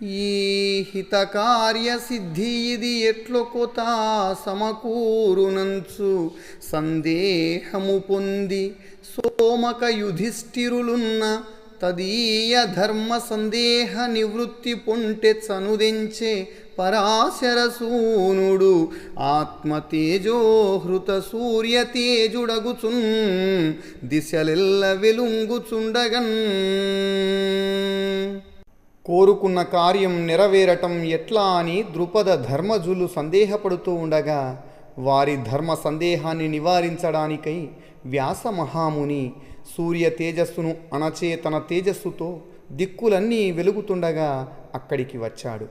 ఈ హితకార్య సిద్ధి ఇది ఎట్లో కొత సమకూరునంచు సందేహము పొంది సోమక యుధిష్ఠిరులున్న తదీయ ధర్మ సందేహ నివృత్తి పొంటె పరాశర పరాశరసూనుడు ఆత్మతేజోహృత సూర్య తేజుడగుచున్ దిశలెల్ల వెలుంగుచుండగన్. కోరుకున్న కార్యం నెరవేరటం ఎట్లా అని ద్రుపద ధర్మజులు సందేహపడుతూ ఉండగా వారి ధర్మ సందేహాన్ని నివారించడానికై వ్యాస మహాముని సూర్య తేజస్సును అణచే తన తేజస్సుతో దిక్కులన్నీ వెలుగుతుండగా అక్కడికి వచ్చాడు.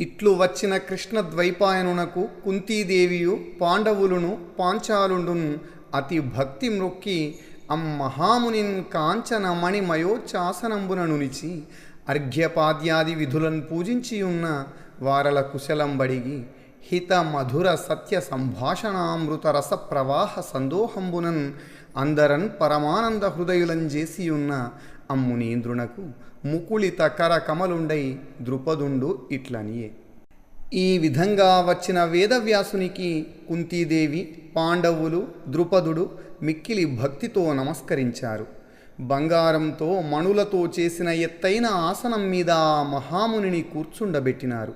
ఇట్లు వచ్చిన కృష్ణ ద్వైపాయనునకు కుంతీదేవియు పాండవులను పాంచాలుండును అతి భక్తి మ్రొక్కి అమ్మహామునిన్ కాంచనమణిమయోచ్చాసనంబున నునిచి అర్ఘ్యపాద్యాది విధులను పూజించి ఉన్న వారల కుశలంబడిగి హిత మధుర సత్య సంభాషణామృత రస ప్రవాహ సందోహంబునన్ అందరన్ పరమానంద హృదయులం చేసియున్న అమ్మునీంద్రునకు ముకుళిత కర కమలుండై ద్రుపదుండు ఇట్లనియే. ఈ విధంగా వచ్చిన వేదవ్యాసునికి కుంతీదేవి పాండవులు ద్రుపదుడు మిక్కిలి భక్తితో నమస్కరించారు. బంగారంతో మణులతో చేసిన ఎత్తైన ఆసనం మీద ఆ మహామునిని కూర్చుండబెట్టినారు.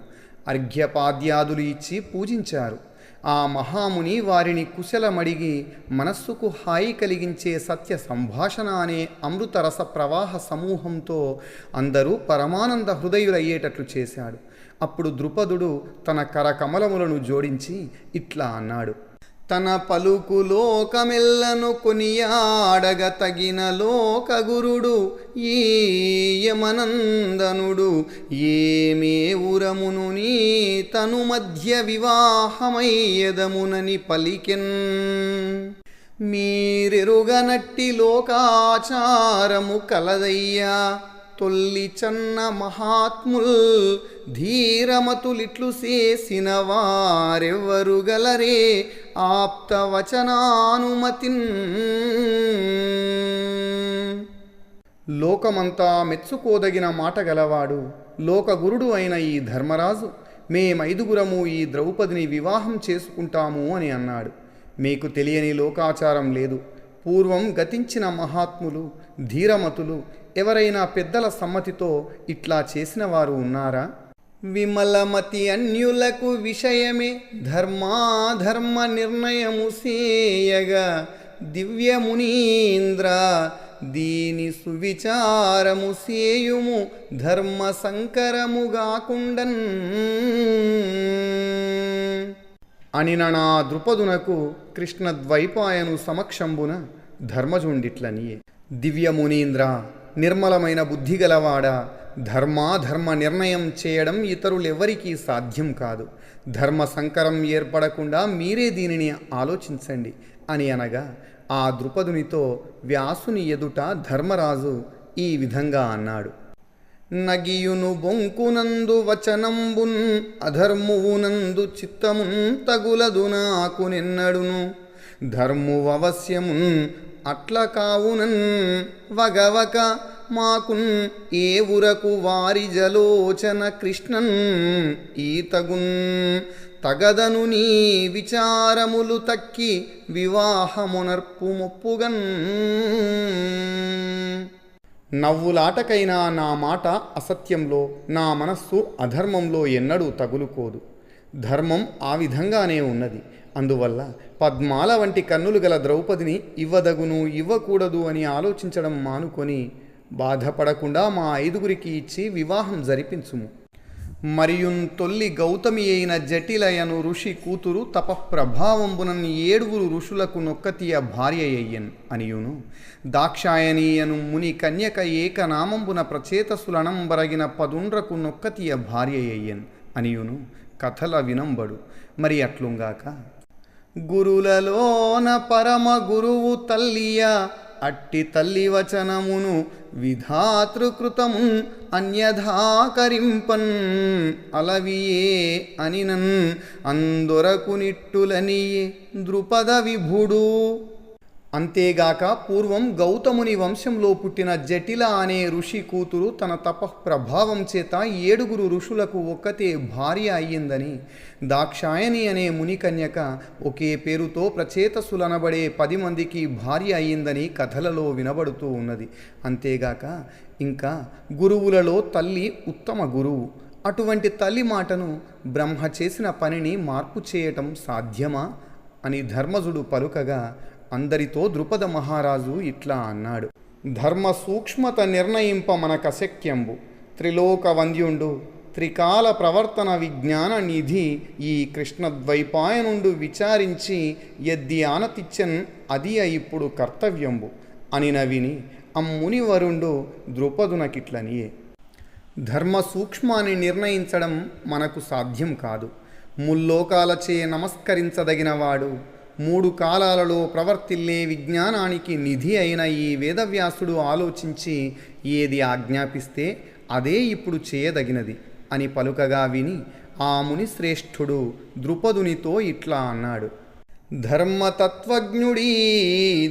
అర్ఘ్యపాద్యాదులు ఇచ్చి పూజించారు. ఆ మహాముని వారిని కుశలమడిగి మనస్సుకు హాయి కలిగించే సత్య సంభాషణ అనే అమృతరస ప్రవాహ సమూహంతో అందరూ పరమానంద హృదయులయ్యేటట్లు చేశాడు. అప్పుడు ద్రుపదుడు తన కరకమలములను జోడించి ఇట్లా అన్నాడు. తన పలుకు లోకమెల్లను కొనియాడగ తగిన లోకగురుడు ఈయమనందనుడు ఏమే ఉరమును నీ తను మధ్య వివాహమయ్యదమునని పలికెన్. మీరెరుగనట్టి లోకాచారము కలదయ్యా. తొల్లి చన్న మహాత్ముల్ ధీరమతులిట్లు చేసిన వారెవ్వరు గలరే ఆప్తవచనానుమతిన్ లోకమంతా మెచ్చుకోదగిన మాట గలవాడు లోకగురుడు అయిన ఈ ధర్మరాజు. మేమైదుగురము ఈ ద్రౌపదిని వివాహం చేసుకుంటాము అని అన్నాడు. మీకు తెలియని లోకాచారం లేదు. పూర్వం గతించిన మహాత్ములు ధీరమతులు ఎవరైనా పెద్దల సమ్మతితో ఇట్లా చేసిన వారు ఉన్నారా? విమలమతి అన్యులకు విషయమే ధర్మాధర్మ నిర్ణయము సేయగా దివ్యమునీంద్ర దీని సువిచారము సేయుము ధర్మ సంకరముగాకుండన్ అనిన నా ద్రుపదునకు కృష్ణ ద్వైపాయను సమక్షంబున ధర్మజుండిట్లనియే. దివ్యమునీంద్ర నిర్మలమైన బుద్ధి గలవాడా? ధర్మాధర్మ నిర్ణయం చేయడం ఇతరులెవరికీ సాధ్యం కాదు. ధర్మ సంకరం ఏర్పడకుండా మీరే దీనిని ఆలోచించండి అని అనగా ఆ ద్రుపదునితో వ్యాసుని ఎదుట ధర్మరాజు ఈ విధంగా అన్నాడు. నగియును బొంకునందు వచనంబున్ అధర్మువునందు చిత్తమున్ తగులదు నాకు నిన్నడును. ధర్మువశ్యమున్ అట్ల కావునన్ వగవక మాకున్ ఏ ఉరకు వారి జలోచన కృష్ణన్ ఈతగున్? తగదను నీ విచారములు తక్కి వివాహమునర్పు మొప్పుగన్. నవ్వులాటకైనా నా మాట అసత్యంలో నా మనస్సు అధర్మంలో ఎన్నడూ తగులుకోదు. ధర్మం ఆ విధంగానే ఉన్నది. అందువల్ల పద్మాల వంటి కన్నులు గల ద్రౌపదిని ఇవ్వదగును ఇవ్వకూడదు అని ఆలోచించడం మానుకొని బాధపడకుండా మా ఐదుగురికి ఇచ్చి వివాహం జరిపించుము. మరియున్ తొల్లి గౌతమి అయిన జటిలయను ఋషి కూతురు తపఃప్రభావంబునని ఏడుగురు ఋషులకు నొక్కతీయ భార్య అయ్యన్ అనియును. దాక్షాయనీయను ముని కన్యక ఏకనామంబున ప్రచేతసులనం బరగిన పదుండ్రకు నొక్కతీయ భార్య అయ్యన్ అనియును. కథల వినంబడు. మరి అట్లుంగాక. గురులలోన పరమ గురువు తల్లియ అట్టి తల్లి వచనమును విధాతృకృతము అన్యథాకరింపన్ అలవియే అనినన్ అందొరకునిట్టులనియే ద్రుపద విభుడు. అంతేగాక పూర్వం గౌతముని వంశంలో పుట్టిన జటిల అనే ఋషి కూతురు తన తపఃప్రభావం చేత ఏడుగురు ఋషులకు ఒక్కతే భార్య అయ్యిందని దాక్షాయని అనే మునికన్యక ఒకే పేరుతో ప్రచేతసులనబడే పది మందికి భార్య అయ్యిందని కథలలో వినబడుతూ ఉన్నది. అంతేగాక ఇంకా గురువులలో తల్లి ఉత్తమ గురువు. అటువంటి తల్లి మాటను బ్రహ్మ చేసిన పనిని మార్పు చేయటం సాధ్యమా అని ధర్మజుడు పలుకగా అందరితో ద్రుపద మహారాజు ఇట్లా అన్నాడు. ధర్మ సూక్ష్మత నిర్ణయింప మనకశక్యంబు త్రిలోక వంద్యుండు త్రికాల ప్రవర్తన విజ్ఞాన నిధి ఈ కృష్ణద్వైపాయనుండు విచారించి ఎద్ది ఆనతిచ్చన్ అది ఇప్పుడు కర్తవ్యంబు అని నవిని అమ్మునివరుండు ద్రుపదునకిట్లనియే. ధర్మ సూక్ష్మాన్ని నిర్ణయించడం మనకు సాధ్యం కాదు. ముల్లోకాలచే నమస్కరించదగినవాడు మూడు కాలాలలో ప్రవర్తిల్లే విజ్ఞానానికి నిధి అయిన ఈ వేదవ్యాసుడు ఆలోచించి ఏది ఆజ్ఞాపిస్తే అదే ఇప్పుడు చేయదగినది అని పలుకగా విని ఆ ముని శ్రేష్ఠుడు ద్రుపదునితో ఇట్లా అన్నాడు. ధర్మతత్వజ్ఞుడీ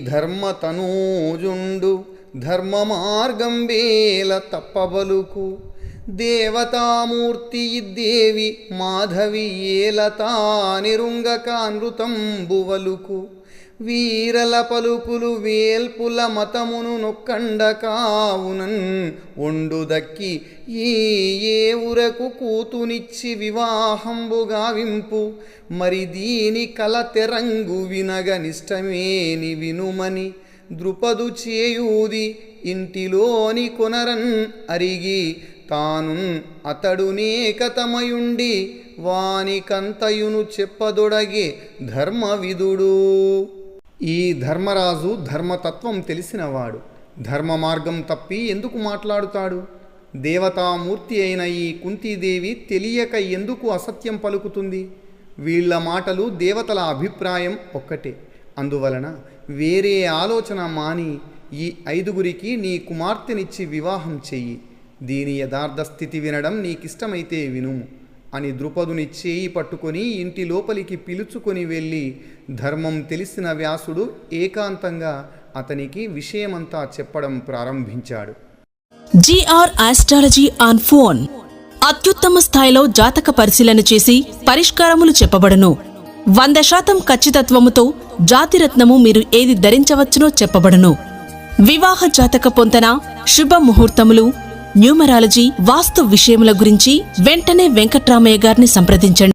ధర్మతనూజుండు ధర్మ మార్గం వేల తప్పబలుకు దేవతామూర్తి దేవి మాధవి ఏలతా నిరుంగక వీరల పలుకులు వేల్పుల మతమును నొక్కండ కావునన్ ఒండు దక్కి ఈ ఏ ఉరకు కూతునిచ్చి వివాహంబుగా వింపు మరి దీని కల తెరంగు వినగ నిష్టమేని వినుమని ద్రుపదు చేయూది ఇంటిలోని కొనరన్ అరిగి తాను అతడునేకతమయుండి వానికంతయును చెప్పదొడగే ధర్మవిధుడు ఈ ధర్మరాజు ధర్మతత్వం తెలిసినవాడు. ధర్మ మార్గం తప్పి ఎందుకు మాట్లాడుతాడు? దేవతామూర్తి అయిన ఈ కుంతీదేవి తెలియక ఎందుకు అసత్యం పలుకుతుంది? వీళ్ళ మాటలు దేవతల అభిప్రాయం ఒక్కటే. అందువలన వేరే ఆలోచన మాని ఈ ఐదుగురికి నీ కుమార్తెనిచ్చి వివాహం చెయ్యి. దీని యథార్థ స్థితి వినడం నీకిష్టమైతే వినుము. అని ద్రుపదుని చేయి పట్టుకొని ఇంటి లోపలికి పిలుచుకొని వెళ్ళి ధర్మం తెలిసిన వ్యాసుడు ఏకాంతంగా అతనికి విషయమంతా చెప్పడం ప్రారంభించాడు. జీఆర్ ఆస్ట్రాలజీ ఆన్ ఫోన్ అత్యుత్తమ స్థాయిలో జాతక పరిశీలన చేసి పరిష్కారములు చెప్పబడును. వంద శాతం ఖచ్చితత్వముతో జాతిరత్నము మీరు ఏది ధరించవచ్చునో చెప్పబడును. వివాహ జాతక పొంతన శుభ ముహూర్తములు న్యూమరాలజీ వాస్తు విషయముల గురించి వెంటనే వెంకట్రామయ్య గారిని సంప్రదించండి.